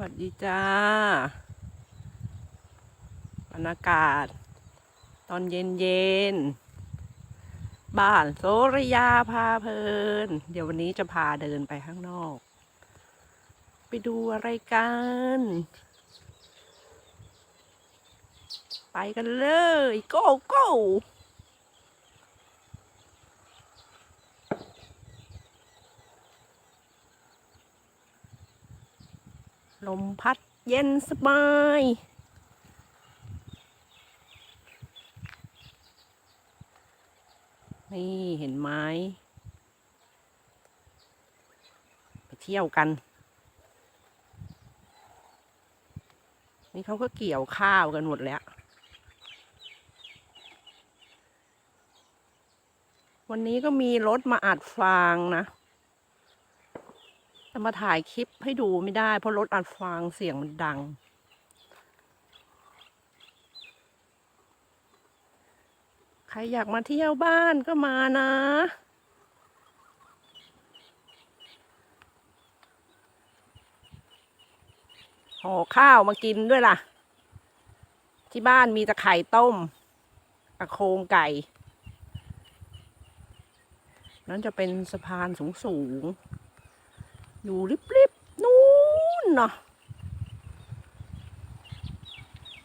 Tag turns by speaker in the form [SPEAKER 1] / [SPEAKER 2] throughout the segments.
[SPEAKER 1] วัสดีจ้าบรรยากาศ ตอนเย็นเย็นบ้านโซรยาพาเพลิน เดี๋ยววันนี้จะพาเดินไปข้างนอก ไปดูอะไรกัน ไปกันเลย go go ลมพัดเย็นสบาย นี่เห็นไหมไปเที่ยวกัน นี่เขาก็เกี่ยวข้าวกันหมดแล้ว วันนี้ก็มีรถมาอัดฟางนะ จะมาถ่ายคลิปให้ดูไม่ได้ เพราะรถอัดฟางเสียงมันดัง ใครอยากมาเที่ยวบ้านก็มานะ ห่อข้าวมากินด้วยล่ะ ที่บ้านมีแต่ไข่ต้มกับโครงไก่ นั่นจะเป็นสะพานสูงสูง อยู่ริบๆนู่นเนาะ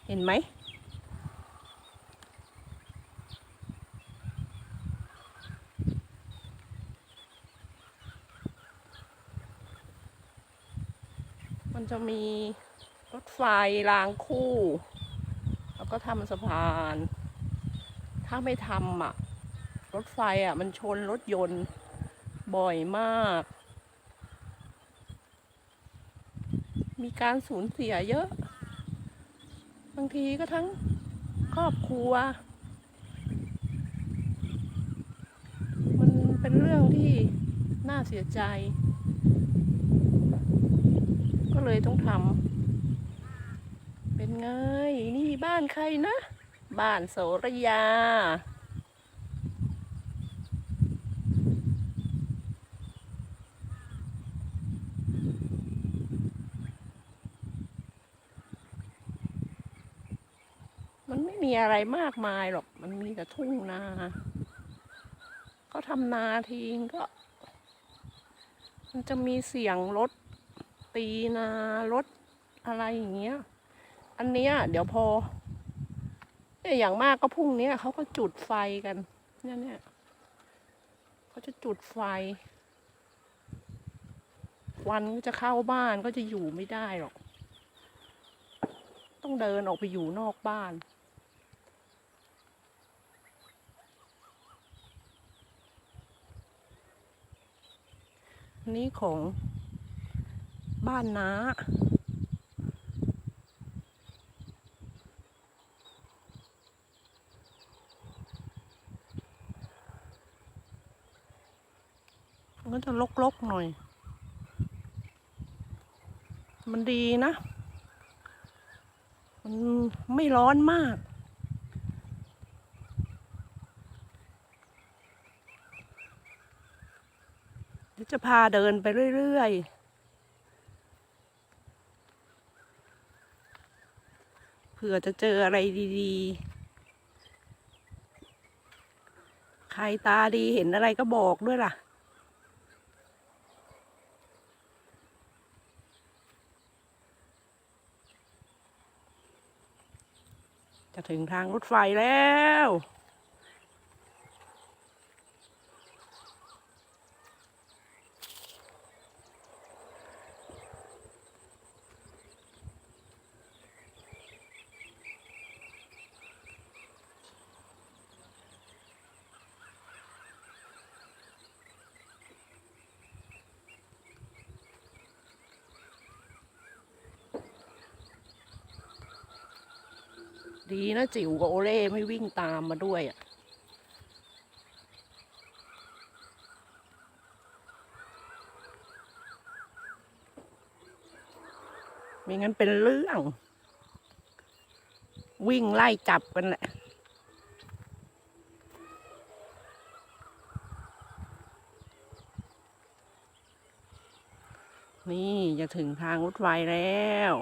[SPEAKER 1] เห็นไหมมันจะมีรถไฟรางคู่ แล้วก็ทำสะพาน ถ้าไม่ทำอะ รถไฟอะ มันชนรถยนต์บ่อยมาก มีการสูญเสียเยอะ บางทีก็ทั้งครอบครัว มันเป็นเรื่องที่น่าเสียใจ ก็เลยต้องทำเป็นไง นี่บ้านใครนะ บ้านโสระยา มันไม่มี อะไรมากมายหรอกมันมีแต่ทุ่งนาเขาทำนาทิ้งก็ มันจะมีเสียงรถตีนารถอะไรอย่างเงี้ย อันเนี้ย เดี๋ยวพอเนี่ยอย่างมากก็พรุ่งเนี้ยเขาก็จุดไฟกัน เนี่ยเนี่ยเขาจะจุดไฟ วันก็จะเข้าบ้านก็จะอยู่ไม่ได้หรอก ต้องเดินออกไปอยู่นอกบ้าน นี้ของบ้านน้ามันก็จะลกๆหน่อย มันดีนะ มันไม่ร้อนมาก เดี๋ยว จะพาเดินไปเรื่อยๆ เผื่อจะเจออะไรดีๆ ใครตาดีเห็นอะไรก็บอกด้วยล่ะจะถึงทางรถไฟแล้ว ดีนะจิ๋วกับโอเล่ไม่วิ่งตามมาด้วยอะไม่งั้นเป็นเรื่อง วิ่งไล่จับกันแหละ นี่จะถึงทางรถไฟแล้ว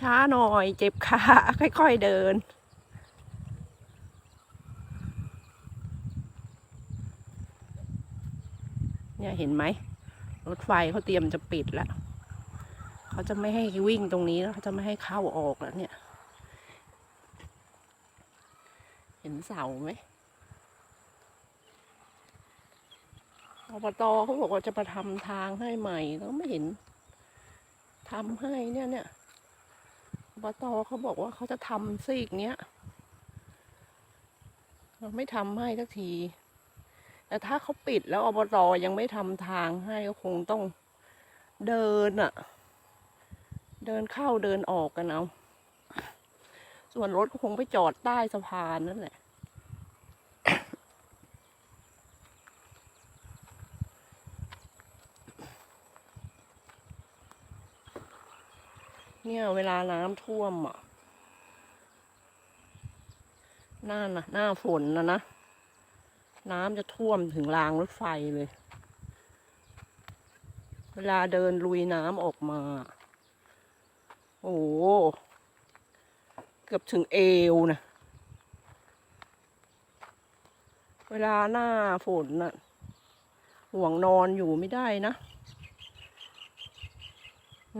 [SPEAKER 1] ช้าหน่อยเจ็บขาค่อย ๆ เดิน เนี่ยเห็นไหม รถไฟเขาเตรียมจะปิดแล้วเขาจะไม่ให้วิ่งตรงนี้แล้วเขาจะไม่ให้เข้าออกแล้วเนี่ย เห็นเสาไหมอบตเขาบอกว่าจะมาทำทางให้ใหม่แล้วไม่เห็นทำให้เนี่ยเนี่ย อบตเขาบอกว่าเขาจะทำซีกเนี้ย เราไม่ทำให้สักที แต่ถ้าเขาปิดแล้วอบตยังไม่ทำทางให้ก็คงต้องเดินอะเดินเข้าเดินออกกันเอา ส่วนรถก็คงไปจอดใต้สะพานนั่นแหละ เนี่ย เวลาน้ำท่วมอะ หน้าน่ะหน้าฝนนะนะ น้ำจะท่วมถึงรางรถไฟเลย เวลาเดินลุยน้ำออกมา โอ้โหเกือบถึงเอวนะเวลาหน้าฝนน่ะ ห่วงนอนอยู่ไม่ได้นะ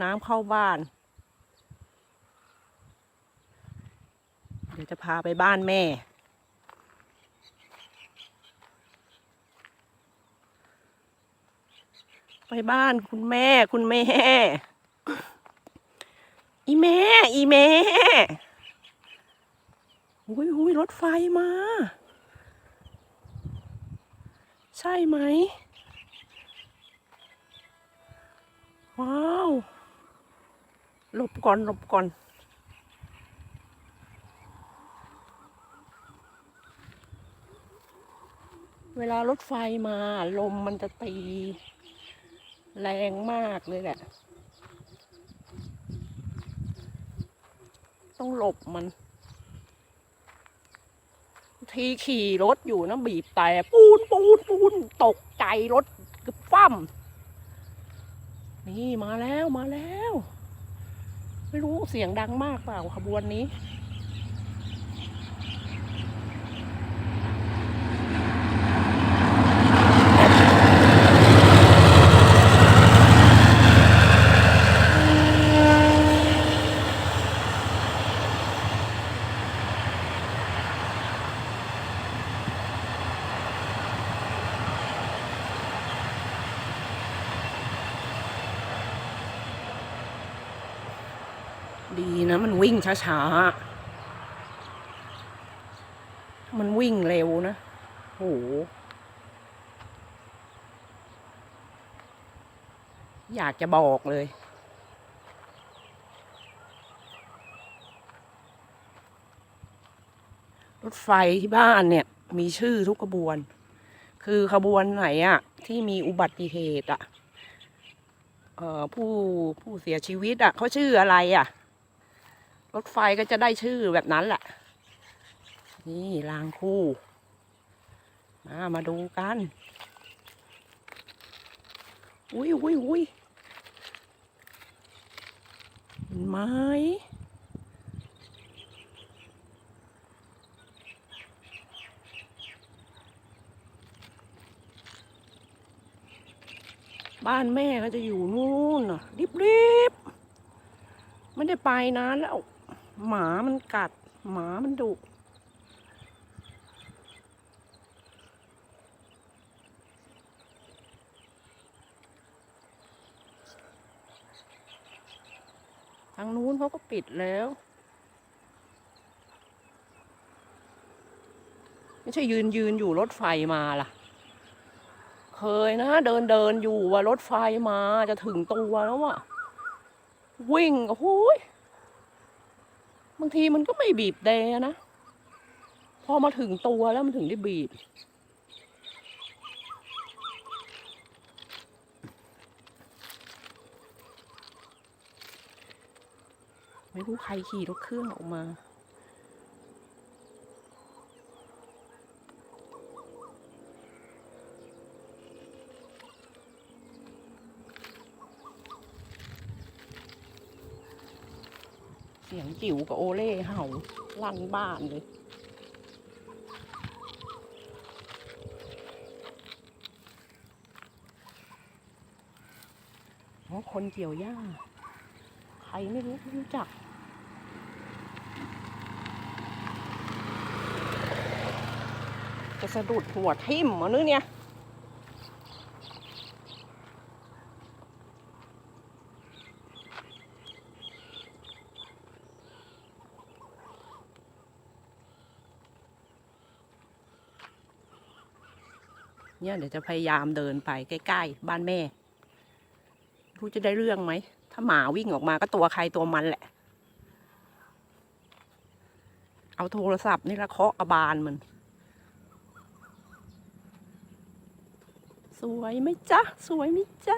[SPEAKER 1] น้ำเข้าบ้าน ดี๋ยวจะพาไปบ้านแม่ ไปบ้านคุณแม่ คุณแม่ อีแม่ อีแม่อุ้ยอุ้ยรถไฟมา ใช่ไหม ว้าว หลบก่อน หลบก่อน เวลารถไฟมา ลมมันจะตี แรงมากเลยแหละ ต้องหลบมัน ทีขี่รถอยู่นะบีบแต่ปูนปูนปูนตกใจรถกึบฟั่มนี่มาแล้วมาแล้ว ไม่รู้เสียงดังมากเปล่าขบวนนี้ วิ่งช้าๆ มันวิ่งเร็วนะ โห อยากจะบอกเลย รถไฟที่บ้านเนี่ย มีชื่อทุกขบวน คือขบวนไหนอะที่มีอุบัติเหตุอะออผู้ผู้เสียชีวิตอะเขาชื่ออะไรอะ ถไฟก็จะได้ชื่อแบบนั้นแหละ นี่รางคู่ มามาดูกัน อุ้ยอุ้ยอุ้ยไหมบ้านแม่ก็จะอยู่นู่นน่ะริบๆ ไม่ได้ไปนานแล้ว หมามันกัด หมามันดุทางนู้นเขาก็ปิดแล้ว ไม่ใช่ยืนยืนอยู่รถไฟมาล่ะ เคยนะ เดินเดินอยู่ว่ารถไฟมาจะถึงตัวแล้วอะวิ่งโอ้ย บางทีมันก็ไม่บีบแดนะ พอมาถึงตัวแล้วมันถึงได้บีบ ไม่รู้ใครขี่รถเครื่องออกมา จิ๋วกับโอเล่เห่าลั่นบ้านเลยอ๋อคนเกี่ยวหญ้า ใครไม่รู้ไม่รู้จัก จะสะดุดหัวทิ่มเหรอนึกเนี่ย เนี่ยเดี๋ยวจะพยายามเดินไปใกล้ๆบ้านแม่รู้จะได้เรื่องไหม ถ้าหมาวิ่งออกมาก็ตัวใครตัวมันแหละ เอาโทรศัพท์นี่ละเคาะกระบาลมัน สวยไหมจ๊ะ สวยไหมจ๊ะ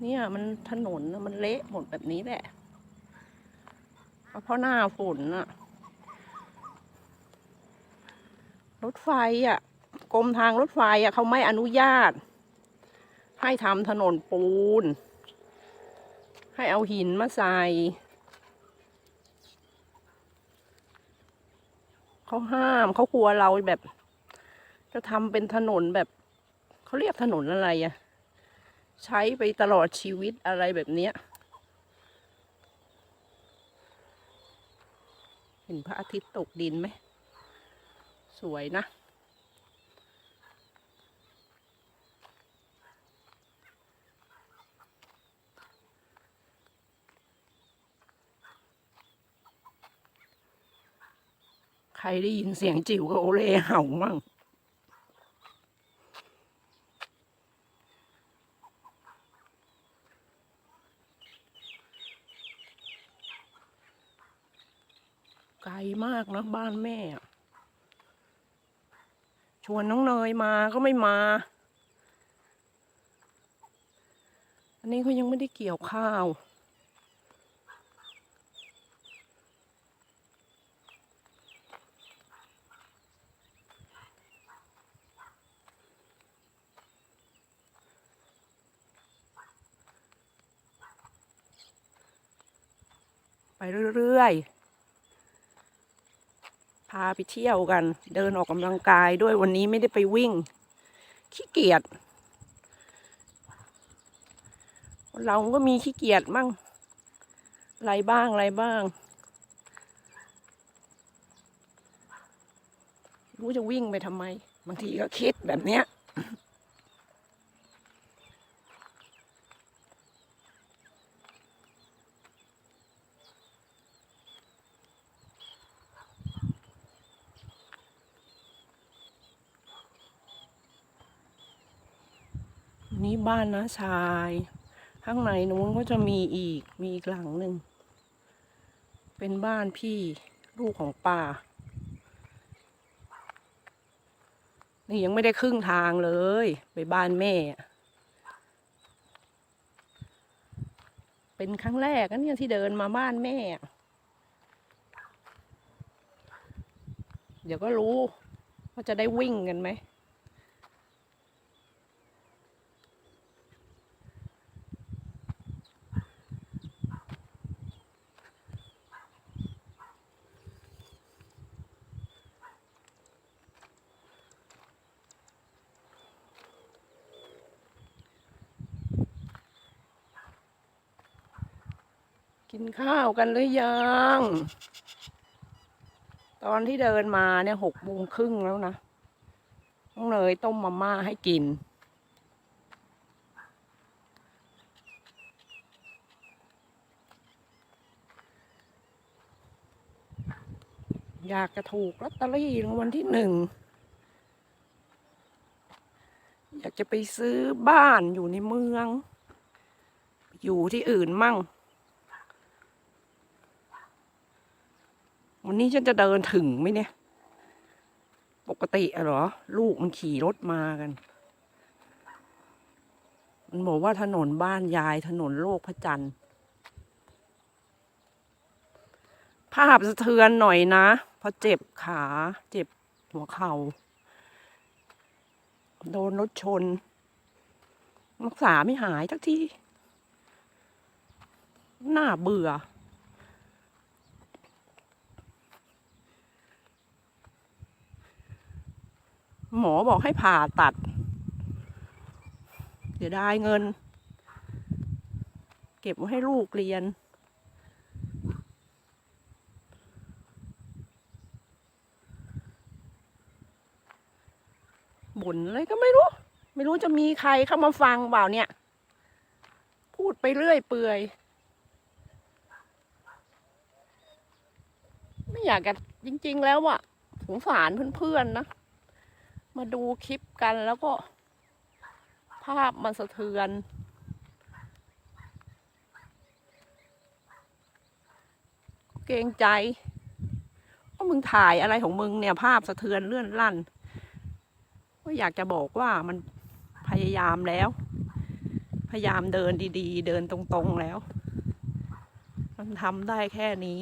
[SPEAKER 1] เนี่ยมันถนนมันเละหมดแบบนี้แหละ เพราะหน้าฝนน่ะรถไฟอะกรมทางรถไฟอะเขาไม่อนุญาต ให้ทำถนนปูน ให้เอาหินมาใส่เขาห้ามเขากลัวเราแบบ จะทำเป็นถนนแบบเขาเรียกถนนอะไรอะใช้ไปตลอดชีวิตอะไรแบบเนี้ย ห็นพระอาทิตย์ตกดินไหม สวยนะ ใครได้ยินเสียงจิ๋วกับโอเล่เห่ามั่ง ไกลมากนะบ้านแม่ชวนน้องเนยมาก็ไม่มา อันนี้เขายังไม่ได้เกี่ยวข้าวไปเรื่อยๆาไปเที่ยวกัน เดินออกกำลังกายด้วยวันนี้ไม่ได้ไปวิ่ง ขี้เกียจเราก็มีขี้เกียจมั่งอะไรบ้างอะไรบ้าง รู้จะวิ่งไปทำไม บางทีก็คิดแบบเนี้ย นี่ บ้านนะชาย ข้างในนู้นก็จะมีอีก มีอีกหลังหนึ่ง เป็นบ้านพี่ลูกของป้านี่ยังไม่ได้ครึ่งทางเลย ไปบ้านแม่ เป็นครั้งแรกนะเนี่ยที่เดินมาบ้านแม่ เดี๋ยวก็รู้ว่าจะได้วิ่งกันไหม กินข้าวกันหรือยัง ตอนที่เดินมาเนี่ยหกโมงครึ่งแล้วนะน้องเนยต้มมาม่าให้กิน อยากจะถูกลอตเตอรี่รางวัลที่หนึ่ง อยากจะไปซื้อบ้านอยู่ในเมือง อยู่ที่อื่นมั่ง วันนี้ฉันจะเดินถึงไหมเนี่ย ปกติอะเหรอ ลูกมันขี่รถมากัน มันบอกว่าถนนบ้านยายถนนโลกพระจันทร์ ภาพสะเทือนหน่อยนะเพราะเจ็บขา เจ็บหัวเขา่า โดนรถชน รักษาไม่หายสักที น่าเบื่อ หมอบอกให้ผ่าตัด เดี๋ยวได้เงิน เก็บไว้ให้ลูกเรียน บ่นอะไรก็ไม่รู้ ไม่รู้จะมีใครเข้ามาฟังเปล่าเนี่ย พูดไปเรื่อยเปื่อย ไม่อยากจะจริง ๆ แล้วอะสงสารเพื่อนๆนะ มาดูคลิปกันแล้วก็ ภาพมันสะเทือน เกรงใจว่ามึงถ่ายอะไรของมึงเนี่ยภาพสะเทือนเลื่อนลั่นก็อยากจะบอกว่ามันพยายามแล้ว พยายามเดินดีๆ เดินตรงๆแล้ว มันทำได้แค่นี้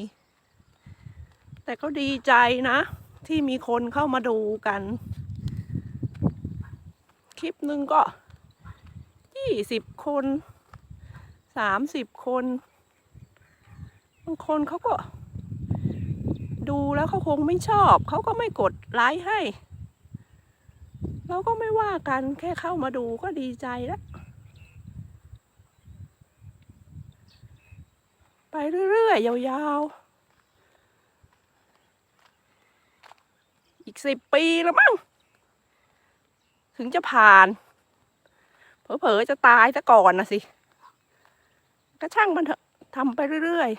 [SPEAKER 1] แต่ก็ดีใจนะ ที่มีคนเข้ามาดูกัน ลิปหนึ่งก็ยี่สิบคนสามสิบคนบางคนเขาก็ ดูแล้วเขาคงไม่ชอบ เขาก็ไม่กดไลค์ให้ เราก็ไม่ว่ากันแค่เข้ามาดูก็ดีใจแล้ว ไปเรื่อยๆ ยาวๆ อีกสิบปีแล้วมั้ง ถึงจะผ่าน เผลอๆจะตายซะก่อนนะสิ ก็ช่างมันเถอะทำไปเรื่อย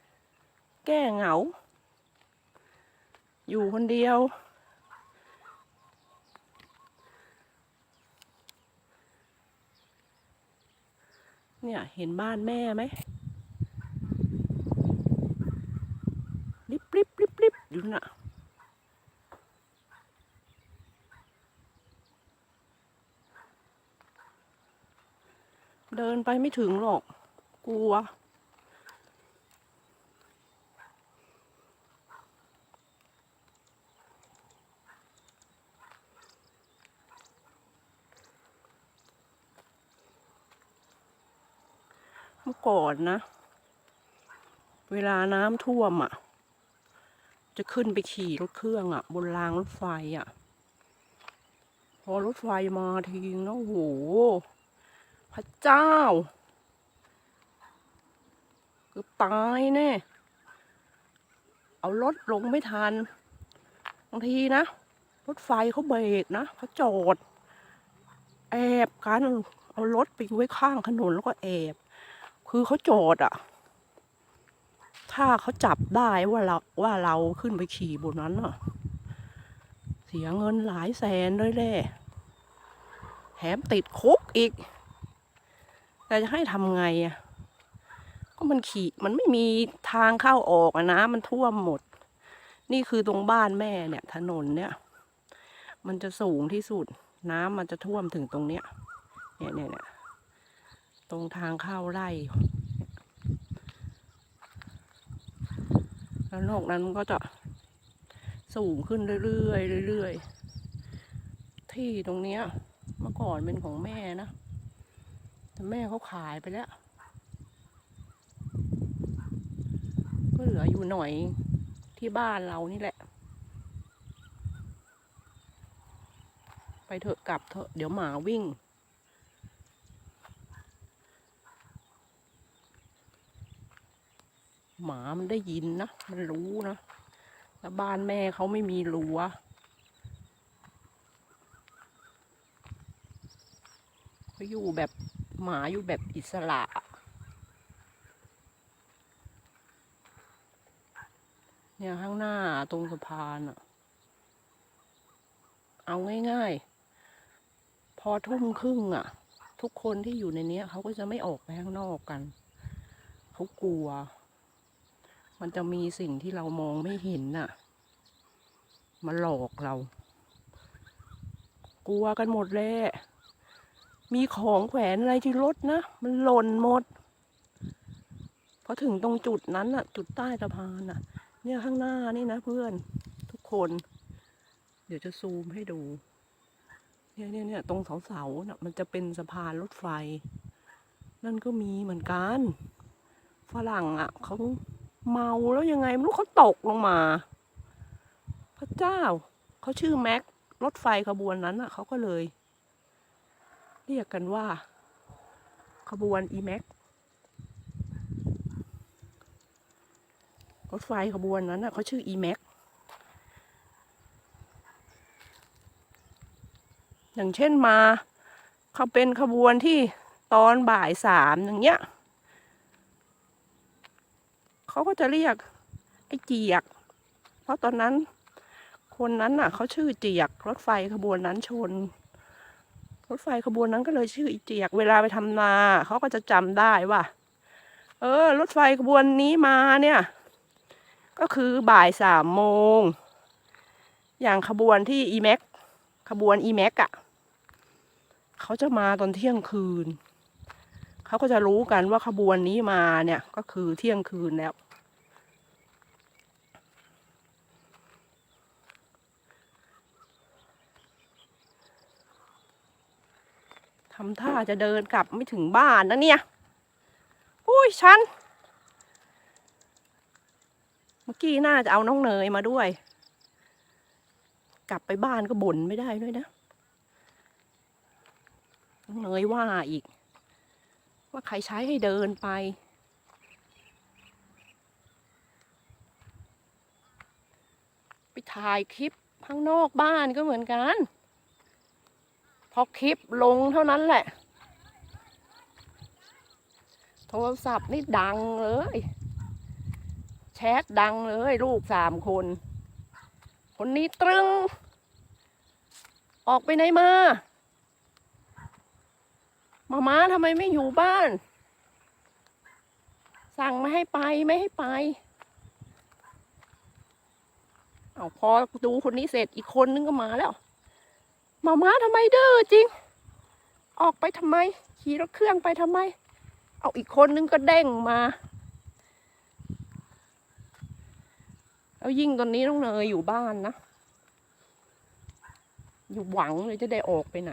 [SPEAKER 1] ๆ แก้เหงา อยู่คนเดียว เนี่ยเห็นบ้านแม่ไหมริบริบริบริบอยู่น่ะ เดินไปไม่ถึงหรอก กลัว เมื่อก่อนนะ เวลาน้ำท่วมอะ จะขึ้นไปขี่รถเครื่องอะ บนรางรถไฟอะ พอรถไฟมาทีนะโอ้โห พระเจ้าเกือตายแน่ เอารถลงไม่ทัน บางทีนะ รถไฟเขาเบรกนะเขาจอด แอบกัน เอารถไปไว้ข้างถนนแล้วก็แอบ คือเขาจอดอะถ้าเขาจับได้ว่าเราว่าเราขึ้นไปขี่บนนั้นอะเสียเงินหลายแสนเลยแหละแถมติดคุกอีก แต่จะให้ทำไงอะ ก็มันขี่มันไม่มีทางเข้าออกอะนะมันท่วมหมด นี่คือตรงบ้านแม่เนี่ย ถนนเนี่ย มันจะสูงที่สุด น้ำมันจะท่วมถึงตรงเนี้ย เนี่ยเนี่ยเนี่ยตรงทางเข้าไร่แล้วนอกนั้นก็จะสูงขึ้นเรื่อยๆเรื่อยๆที่ตรงเนี้ย เมื่อก่อนเป็นของแม่นะ แต่แม่เขาขายไปแล้ว ก็เหลืออยู่หน่อยที่บ้านเรานี่แหละ ไปเถอะกลับเถอะเดี๋ยวหมาวิ่ง หมามันได้ยินนะ มันรู้นะ แล้วบ้านแม่เขาไม่มีรั้วเขาอยู่แบบ หมาอยู่แบบอิสระเนี่ยข้างหน้าตรงสะพานอะเอาง่ายๆ พอทุ่มครึ่งอะทุกคนที่อยู่ในเนี้ยเขาก็จะไม่ออกไปข้างนอกกัน เขากลัว มันจะมีสิ่งที่เรามองไม่เห็นน่ะ มาหลอกเรา กลัวกันหมดเลย มีของแขวนอะไรที่รถนะ มันหล่นหมดพอถึงตรงจุดนั้นน่ะจุดใต้สะพานน่ะเนี่ยข้างหน้านี่นะเพื่อนทุกคน เดี๋ยวจะซูมให้ดู เนี่ยเนี่ยเนี่ยตรงเสาเสาน่ะมันจะเป็นสะพานรถไฟ นั่นก็มีเหมือนกันฝรั่งอะเขาเมาแล้วยังไงไม่รู้เขาตกลงมา พระเจ้าเขาชื่อแม็กรถไฟขบวนนั้นอะเขาก็เลย เรียกกันว่า ขบวนอีแม็กรถไฟขบวนนั้นอะเขาชื่ออีแม็กอย่างเช่นมาเขาเป็นขบวนที่ตอนบ่ายสามอย่างเงี้ยเขาก็จะเรียกไอ้เจียก เพราะตอนนั้นคนนั้นน่ะเขาชื่อเจียก รถไฟขบวนนั้นชน รถไฟขบวนนั้นก็เลยชื่ออีเจียก เวลาไปทำนาเขาก็จะจำได้ว่า เออ รถไฟขบวนนี้มาเนี่ย ก็คือบ่ายสามโมง อย่างขบวนที่อีแม็กขบวนอีแม็กอะเขาจะมาตอนเที่ยงคืน เขาก็จะรู้กันว่าขบวนนี้มาเนี่ยก็คือเที่ยงคืนแล้ว ทำท่าจะเดินกลับไม่ถึงบ้านนะเนี่ยอุ้ยฉัน เมื่อกี้น่าจะเอาน้องเนยมาด้วย กลับไปบ้านก็บ่นไม่ได้ด้วยนะ น้องเนยว่าอีก ว่าใครใช้ให้เดินไปไปถ่ายคลิปข้างนอกบ้านก็เหมือนกัน อคลิปลงเท่านั้นแหละ โทรศัพท์นี่ดังเลย แชทดังเลย ลูกสามคน คนนี้ตรึง ออกไปไหนมา มาม้าทำไมไม่อยู่บ้าน สั่งไม่ให้ไปไม่ให้ไปเอาพอดูคนนี้เสร็จอีกคนนึงก็มาแล้ว มาม้าทำไมเด้อจริง ออกไปทำไม ขี่รถเครื่องไปทำไม เอาอีกคนนึงก็เด้งมาแล้วยิ่งตอนนี้ต้องเนยอยู่บ้านนะ อยู่หวังเลยจะได้ออกไปไหน